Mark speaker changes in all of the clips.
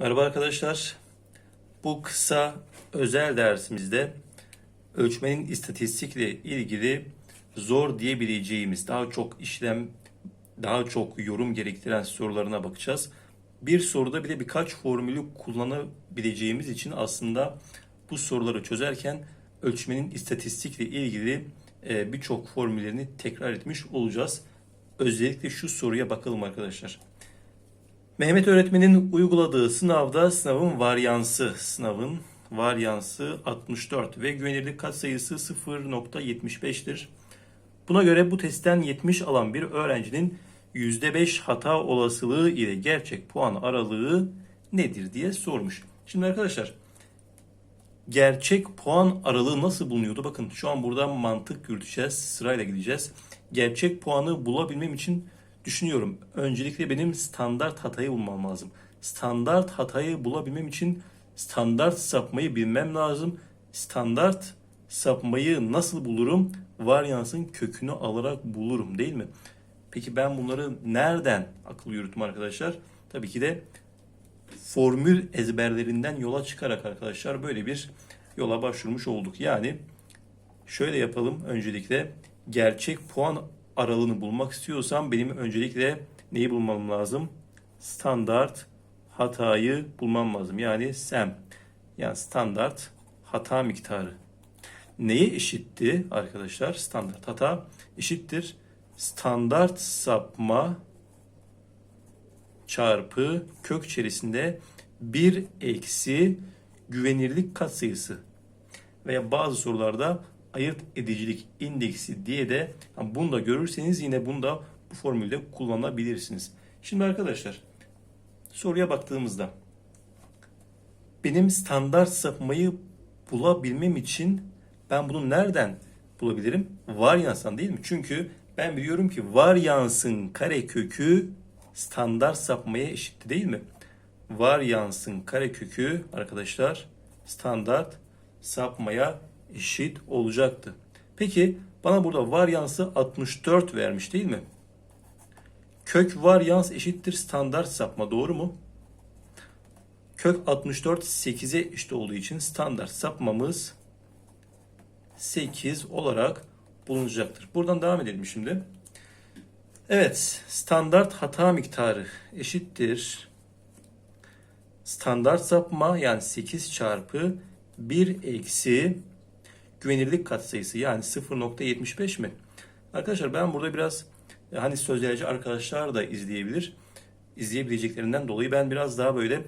Speaker 1: Merhaba arkadaşlar. Bu kısa özel dersimizde ölçmenin istatistikle ilgili zor diyebileceğimiz daha çok işlem, daha çok yorum gerektiren sorularına bakacağız. Bir soruda bir de birkaç formülü kullanabileceğimiz için aslında bu soruları çözerken ölçmenin istatistikle ilgili e, birçok formüllerini tekrar etmiş olacağız. Özellikle şu soruya bakalım arkadaşlar. Mehmet öğretmenin uyguladığı sınavda sınavın varyansı, sınavın varyansı 64 ve güvenirlik katsayısı 0.75'tir. Buna göre bu testten 70 alan bir öğrencinin %5 hata olasılığı ile gerçek puan aralığı nedir diye sormuş. Şimdi arkadaşlar gerçek puan aralığı nasıl bulunuyordu? Bakın şu an burada mantık yürüteceğiz. Sırayla gideceğiz. Gerçek puanı bulabilmem için düşünüyorum. Öncelikle benim standart hatayı bulmam lazım. Standart hatayı bulabilmem için standart sapmayı bilmem lazım. Standart sapmayı nasıl bulurum? Varyansın kökünü alarak bulurum değil mi? Peki ben bunları nereden akıl yürüttüm arkadaşlar? Tabii ki de formül ezberlerinden yola çıkarak arkadaşlar böyle bir yola başvurmuş olduk. Yani şöyle yapalım öncelikle gerçek puan aralığını bulmak istiyorsam benim öncelikle neyi bulmam lazım? Standart hatayı bulmam lazım. Yani SEM yani standart hata miktarı. Neye eşitti arkadaşlar? Standart hata eşittir. Standart sapma çarpı kök içerisinde 1 eksi güvenirlik katsayısı veya bazı sorularda ayırt edicilik indeksi diye de yani bunu da görürseniz yine bunu da bu formülde kullanabilirsiniz. Şimdi arkadaşlar soruya baktığımızda benim standart sapmayı bulabilmem için ben bunu nereden bulabilirim? Varyanstan değil mi? Çünkü ben biliyorum ki varyansın karekökü standart sapmaya eşitti değil mi? Varyansın karekökü arkadaşlar standart sapmaya eşit olacaktı. Peki bana burada varyansı 64 vermiş değil mi? Kök varyans eşittir standart sapma doğru mu? Kök 64 8'e eşit olduğu için standart sapmamız 8 olarak bulunacaktır. Buradan devam edelim şimdi. Evet, standart hata miktarı eşittir. Standart sapma yani 8 çarpı 1 eksi güvenirlik katsayısı yani 0.75 mi? Arkadaşlar ben burada biraz e, hani sözlerce arkadaşlar da izleyebilir. İzleyebileceklerinden dolayı ben biraz daha böyle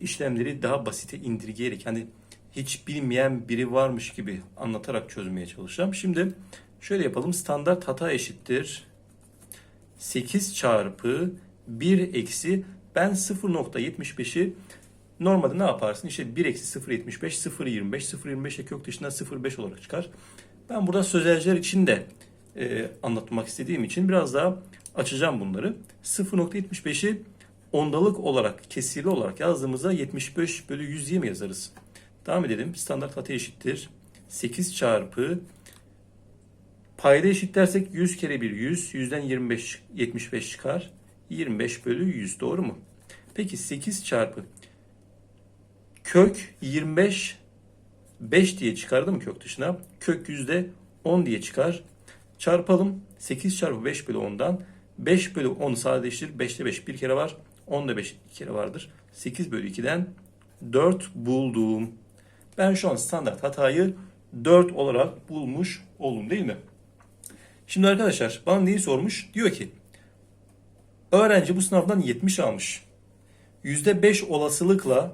Speaker 1: işlemleri daha basite indirgeyerek hani hiç bilmeyen biri varmış gibi anlatarak çözmeye çalışacağım. Şimdi şöyle yapalım. Standart hata eşittir. 8 çarpı 1 eksi ben 0.75'i normalde ne yaparsın? İşte 1 eksi 0.75 0.25 0.25'e kök dışına 0.5 olarak çıkar. Ben burada sözelciler için de e, anlatmak istediğim için biraz daha açacağım bunları. 0.75'i ondalık olarak kesirli olarak yazdığımızda 75 bölü 100 diye mi yazarız? Devam edelim. Standart hata eşittir. 8 çarpı payda eşitlersek 100 kere 1 100. 100'den 25 75 çıkar. 25 bölü 100 doğru mu? Peki 8 çarpı kök 25 5 diye çıkardı mı kök dışına? Kök yüzde 10 diye çıkar. Çarpalım. 8 çarpı 5 bölü 10'dan 5 bölü 10 sadeleştir. 5'te 5 bir kere var. 10'da 5 iki kere vardır. 8 bölü 2'den 4 buldum. Ben şu an standart hatayı 4 olarak bulmuş oldum değil mi? Şimdi arkadaşlar bana neyi sormuş? Diyor ki öğrenci bu sınavdan 70 almış. %5 olasılıkla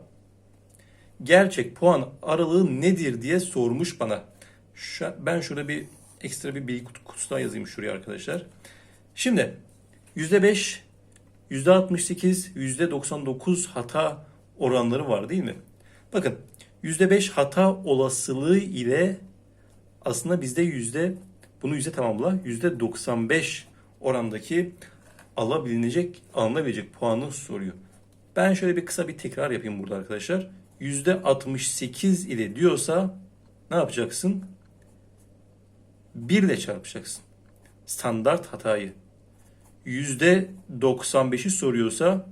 Speaker 1: gerçek puan aralığı nedir diye sormuş bana. Şu, ben şurada bir ekstra bir bilgi kutusu daha yazayım şuraya arkadaşlar. Şimdi %5, %68, %99 hata oranları var değil mi? Bakın %5 hata olasılığı ile aslında bizde yüzde bunu yüzde tamamla yüzde 95 orandaki alabilecek alınabilecek puanı soruyor. Ben şöyle bir kısa bir tekrar yapayım burada arkadaşlar. Yüzde 68 ile diyorsa ne yapacaksın? 1 ile çarpacaksın. Standart hatayı. Yüzde 95'i soruyorsa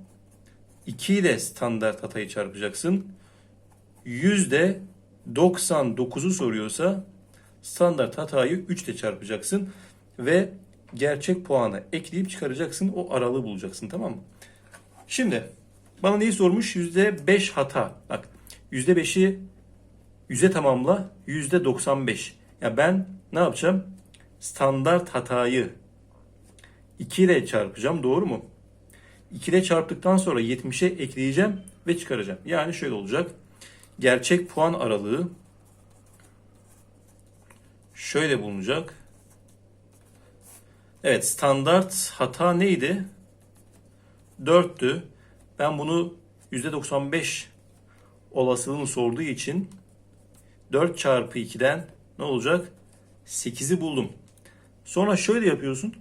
Speaker 1: 2 ile standart hatayı çarpacaksın. Yüzde 99'u soruyorsa standart hatayı 3 ile çarpacaksın ve gerçek puanı ekleyip çıkaracaksın. O aralığı bulacaksın tamam mı? Şimdi bana neyi sormuş? %5 hata. Bak %5'i 100'e tamamla %95. Ya ben ne yapacağım? Standart hatayı 2 ile çarpacağım. Doğru mu? 2 ile çarptıktan sonra 70'e ekleyeceğim ve çıkaracağım. Yani şöyle olacak. Gerçek puan aralığı şöyle bulunacak. Evet standart hata neydi? 4'tü. Ben bunu %95 olasılığını sorduğu için 4 çarpı 2'den ne olacak? 8'i buldum. Sonra şöyle yapıyorsun.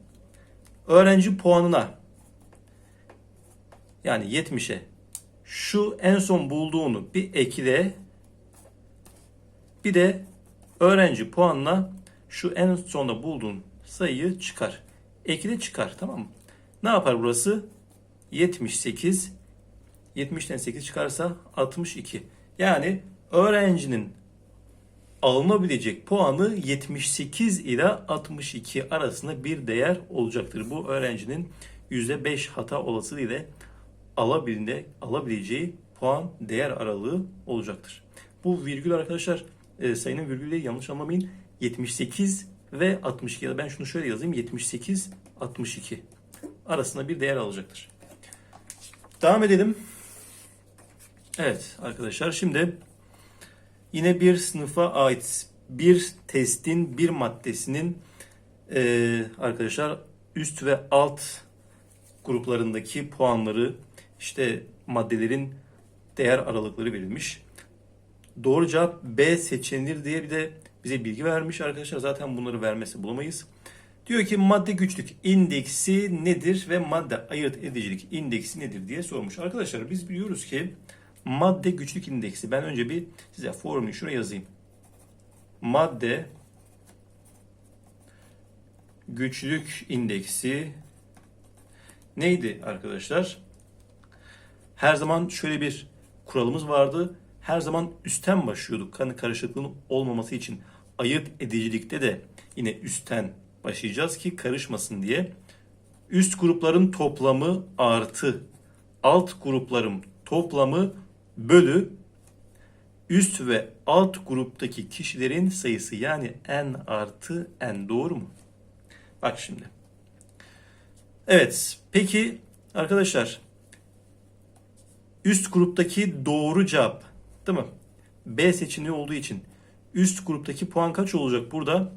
Speaker 1: Öğrenci puanına yani 70'e şu en son bulduğunu bir ekle bir de öğrenci puanına şu en sonda bulduğun sayıyı çıkar. Ekle çıkar tamam mı? Ne yapar burası? 78 70'ten 8 çıkarsa 62. Yani öğrencinin alınabilecek puanı 78 ile 62 arasında bir değer olacaktır. Bu öğrencinin %5 hata olasılığı ile alabildiğinde, alabileceği puan değer aralığı olacaktır. Bu virgül arkadaşlar e, sayının virgülü yanlış anlamayın. 78 ve 62 ya da ben şunu şöyle yazayım 78 62 arasında bir değer alacaktır. Devam edelim. Evet arkadaşlar şimdi yine bir sınıfa ait bir testin bir maddesinin e, arkadaşlar üst ve alt gruplarındaki puanları işte maddelerin değer aralıkları verilmiş. Doğru cevap B seçenilir diye bir de bize bilgi vermiş arkadaşlar. Zaten bunları vermesi bulamayız. Diyor ki madde güçlük indeksi nedir ve madde ayırt edicilik indeksi nedir diye sormuş. Arkadaşlar biz biliyoruz ki madde güçlük indeksi. Ben önce bir size formülü şuraya yazayım. Madde güçlük indeksi neydi arkadaşlar? Her zaman şöyle bir kuralımız vardı. Her zaman üstten başlıyorduk. Kanı karışıklığın olmaması için ayırt edicilikte de yine üstten başlayacağız ki karışmasın diye. Üst grupların toplamı artı alt grupların toplamı bölü üst ve alt gruptaki kişilerin sayısı yani n artı n doğru mu? Bak şimdi. Evet peki arkadaşlar üst gruptaki doğru cevap değil mi? B seçeneği olduğu için üst gruptaki puan kaç olacak burada?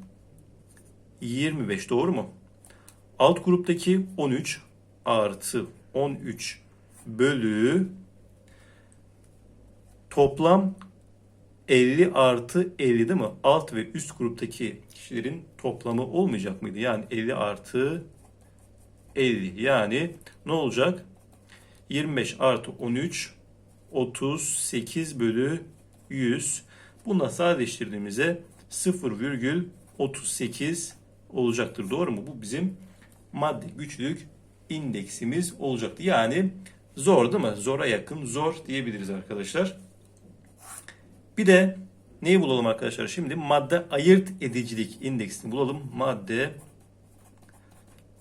Speaker 1: 25 doğru mu? Alt gruptaki 13 artı 13 bölü toplam 50 artı 50 değil mi? Alt ve üst gruptaki kişilerin toplamı olmayacak mıydı? Yani 50 artı 50 yani ne olacak? 25 artı 13 38 bölü 100. Bununla sadeleştirdiğimizde 0,38 olacaktır. Doğru mu? Bu bizim madde güçlük indeksimiz olacaktı. Yani zor değil mi? Zora yakın zor diyebiliriz arkadaşlar. Bir de neyi bulalım arkadaşlar? Şimdi madde ayırt edicilik indeksini bulalım. Madde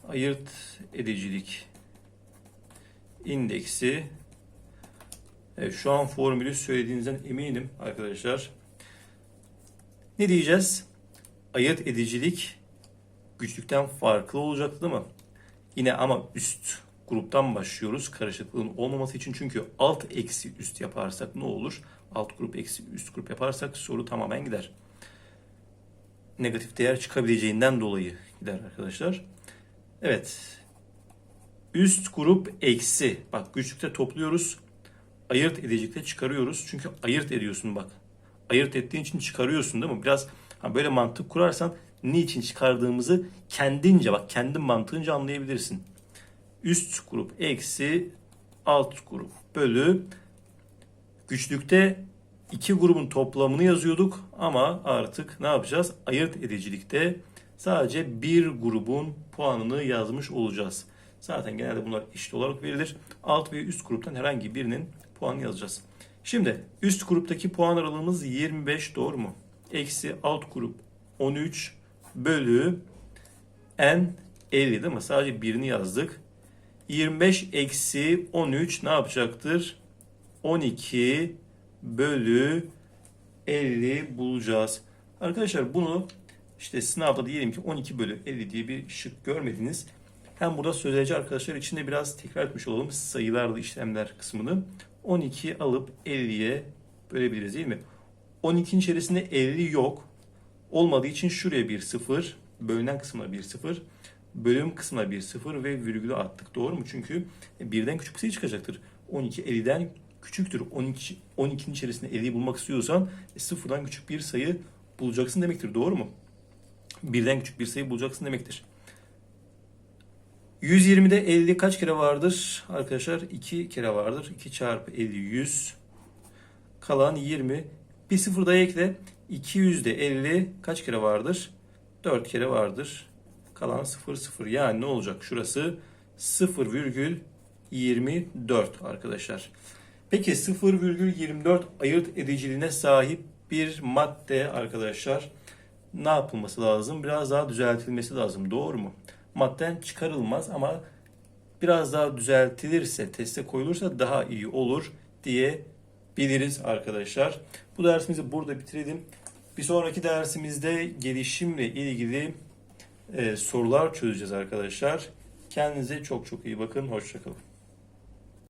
Speaker 1: ayırt edicilik indeksi Evet, şu an formülü söylediğinizden eminim arkadaşlar. Ne diyeceğiz? Ayırt edicilik güçlükten farklı olacak değil mi? Yine ama üst gruptan başlıyoruz karışıklığın olmaması için. Çünkü alt eksi üst yaparsak ne olur? Alt grup eksi üst grup yaparsak soru tamamen gider. Negatif değer çıkabileceğinden dolayı gider arkadaşlar. Evet. Üst grup eksi. Bak güçlükte topluyoruz. Ayırt edicilikte çıkarıyoruz. Çünkü ayırt ediyorsun bak. Ayırt ettiğin için çıkarıyorsun değil mi? Biraz böyle mantık kurarsan niçin çıkardığımızı kendince bak kendi mantığınca anlayabilirsin. Üst grup eksi alt grup bölü güçlükte iki grubun toplamını yazıyorduk ama artık ne yapacağız? Ayırt edicilikte sadece bir grubun puanını yazmış olacağız. Zaten genelde bunlar eşit olarak verilir. Alt ve üst gruptan herhangi birinin puanını yazacağız. Şimdi üst gruptaki puan aralığımız 25 doğru mu? Eksi alt grup 13 bölü n 50 değil mi? Sadece birini yazdık. 25 eksi 13 ne yapacaktır? 12 bölü 50 bulacağız. Arkadaşlar bunu işte sınavda diyelim ki 12 bölü 50 diye bir şık görmediniz. Hem burada sözelci arkadaşlar için de biraz tekrar etmiş olalım sayılarla işlemler kısmını. 12 alıp 50'ye bölebiliriz değil mi? 12'nin içerisinde 50 yok. Olmadığı için şuraya bir 0, bölünen kısmına bir 0, bölüm kısmına bir 0 ve virgülü attık. Doğru mu? Çünkü birden küçük bir sayı çıkacaktır. 12 50'den küçüktür. 12 12'nin içerisinde 50'yi bulmak istiyorsan e, sıfırdan küçük bir sayı bulacaksın demektir. Doğru mu? Birden küçük bir sayı bulacaksın demektir. 120'de 50 kaç kere vardır? Arkadaşlar 2 kere vardır. 2 çarpı 50 100. Kalan 20. Bir sıfır daha ekle. 200'de 50 kaç kere vardır? 4 kere vardır. Kalan 0 0. Yani ne olacak? Şurası 0,24 arkadaşlar. Peki 0,24 ayırt ediciliğine sahip bir madde arkadaşlar ne yapılması lazım? Biraz daha düzeltilmesi lazım. Doğru mu? Madden çıkarılmaz ama biraz daha düzeltilirse, teste koyulursa daha iyi olur diye biliriz arkadaşlar. Bu dersimizi burada bitirelim. Bir sonraki dersimizde gelişimle ilgili e, sorular çözeceğiz arkadaşlar. Kendinize çok çok iyi bakın. Hoşçakalın.